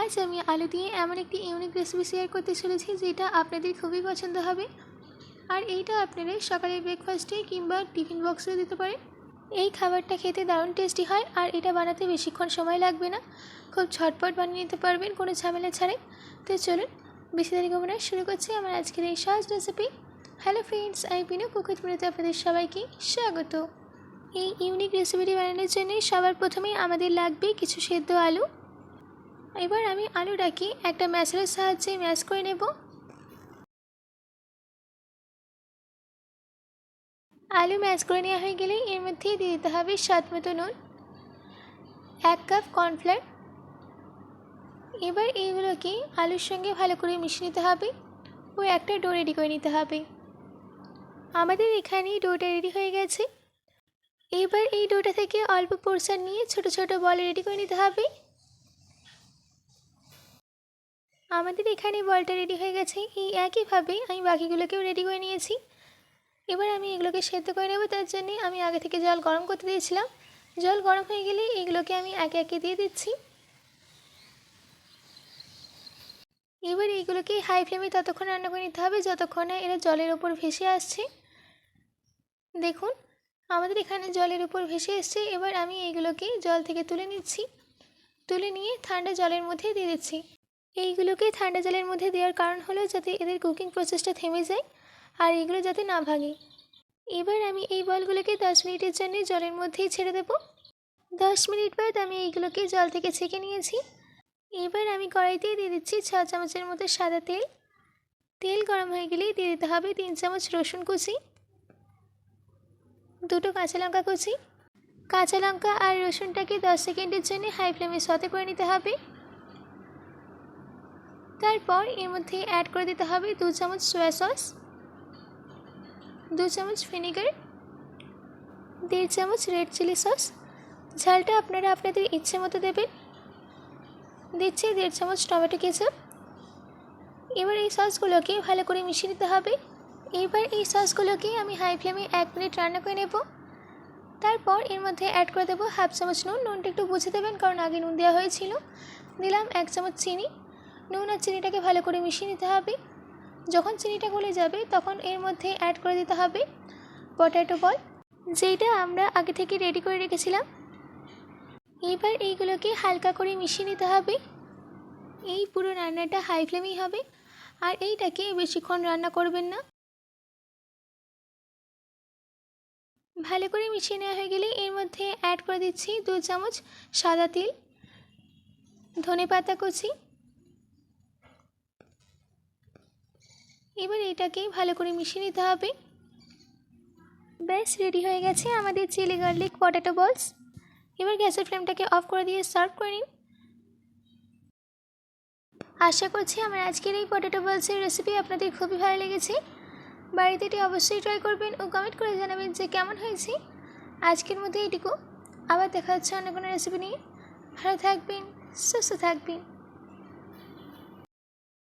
আজ আমি আলু দিয়ে এমন একটি ইউনিক রেসিপি শেয়ার করতে চলেছি যেটা আপনাদের খুবই পছন্দ হবে। আর এইটা আপনারা সকালের ব্রেকফাস্টে কিংবা টিফিন বক্সেও দিতে পারেন। এই খাবারটা খেতে দারুণ টেস্টি হয় আর এটা বানাতে বেশিক্ষণ সময় লাগবে না। খুব ঝটপট বানিয়ে নিতে পারবেন, কোনো ঝামেলা ছাড়াই। তো চলুন, বেশি দেরি করব শুরু করছি আমার আজকের এই সহজ recipe hello friends I Pinu কুকুর মিনিতে আপনাদের সবাইকে স্বাগত। এই ইউনিক রেসিপিটি বানানোর জন্য সবার প্রথমেই আমাদের লাগবে কিছু সেদ্ধ আলু। এবার আমি আলুটাকে একটা ম্যাশারের সাহায্যে ম্যাশ করে নেব। আলু ম্যাশ করে নেওয়া হয়ে গেলে এর মধ্যেই দিয়ে দিতে হবে স্বাদ মতো নুন, এক কাপ কর্নফ্লাওয়ার। এবার এইগুলোকে আলুর সঙ্গে ভালো করে মিশিয়ে নিতে হবে ও একটা ডো রেডি করে নিতে হবে। আমাদের এখানে ডোটা রেডি হয়ে গেছে। এবার এই ডোটা থেকে অল্প পোর্শন নিয়ে ছোট ছোট বল রেডি করে নিতে হবে। আমাদের এখানে বলটা রেডি হয়ে গেছে। এই একইভাবে আমি বাকিগুলোকেও রেডি করে নিয়েছি। এবার আমি এগুলোকে সেদ্ধ করে নেব, তার জন্যে আমি আগে থেকে জল গরম করতে দিয়েছিলাম। জল গরম হয়ে গেলে এগুলোকে আমি একে একে দিয়ে দিচ্ছি। এবার এইগুলোকে হাই ফ্লেমে ততক্ষণ রান্না করে নিতে হবে, যতক্ষণ না এরা জলের ওপর ভেসে আসছে। দেখুন, আমাদের এখানে জলের উপর ভেসে এসছে। এবার আমি এইগুলোকে জল থেকে তুলে নিচ্ছি। তুলে নিয়ে ঠান্ডা জলের মধ্যে দিয়ে দিচ্ছি। এইগুলোকে ঠান্ডা জলের মধ্যে দেওয়ার কারণ হলো যাতে এদের কুকিং প্রসেসটা থেমে যায় আর এগুলো যাতে না ভাঙে। এবার আমি এই বলগুলোকে দশ মিনিটের জন্য জলের মধ্যেই ছেড়ে দেবো। দশ মিনিট বাদ আমি এইগুলোকে জল থেকে ছেঁকে নিয়েছি। এবার আমি কড়াইতেই দিয়ে দিচ্ছি ছ চামচের মতো সাদা তেল। তেল গরম হয়ে গেলেই দিয়ে দিতে হবে তিন চামচ রসুন কুচি, দুটো কাঁচা লঙ্কা কুচি। কাঁচা লঙ্কা আর রসুনটাকে দশ সেকেন্ডের জন্য হাই ফ্লেমে সতে করে নিতে হবে। তারপর এর মধ্যে অ্যাড করে দিতে হবে দু চামচ সয়া সস দু চামচ ভিনেগার দেড় চামচ রেড চিলি সস ঝালটা আপনারা আপনাদের ইচ্ছে মতো দেবেন। দিচ্ছি দেড় চামচ টমেটো কেচাপ এবার এই সসগুলোকে ভালো করে মিশিয়ে নিতে হবে। এবার এই সসগুলোকে আমি হাই ফ্লেমে এক মিনিট রান্না করে নেব। তারপর এর মধ্যে অ্যাড করে দেবো হাফ চামচ নুন। নুনটা একটু বুঝে দেবেন, কারণ আগে নুন দেওয়া হয়েছিল। দিলাম এক চামচ চিনি। নুন আর চিনিটাকে ভালো করে মিশিয়ে নিতে হবে। যখন চিনিটা গলে যাবে, তখন এর মধ্যে অ্যাড করে দিতে হবে পটাটো বল যেটা আমরা আগে থেকে রেডি করে রেখেছিলাম। এবার এইগুলোকে হালকা করে মিশিয়ে নিতে হবে। এই পুরো রান্নাটা হাই ফ্লেমেই হবে, আর এইটাকে বেশিক্ষণ রান্না করবেন না। ভালো করে মিশিয়ে নেওয়া হয়ে গেলে এর মধ্যে অ্যাড করে দিচ্ছি দু চামচ সাদা তিল ধনে পাতা কুচি এবার এটাকে ভালো করে মিশিয়ে নিতে হবে। ব্যাস রেডি হয়ে গেছে আমাদের চিলি গার্লিক পটেটো বলস এবার গ্যাসের ফ্লেমটাকে অফ করে দিয়ে সার্ভ করে নিন। আশা করছি আমার আজকের এই পটেটো বলসের রেসিপি আপনাদের খুবই ভালো লেগেছে। বাড়িতে এটি অবশ্যই ট্রাই করবেন ও কমেন্ট করে জানাবেন যে কেমন হয়েছে। আজকের মধ্যে এটুকু আবার দেখা হচ্ছে অন্য কোনো রেসিপি নিয়ে। ভালো থাকবেন, সুস্থ থাকবেন।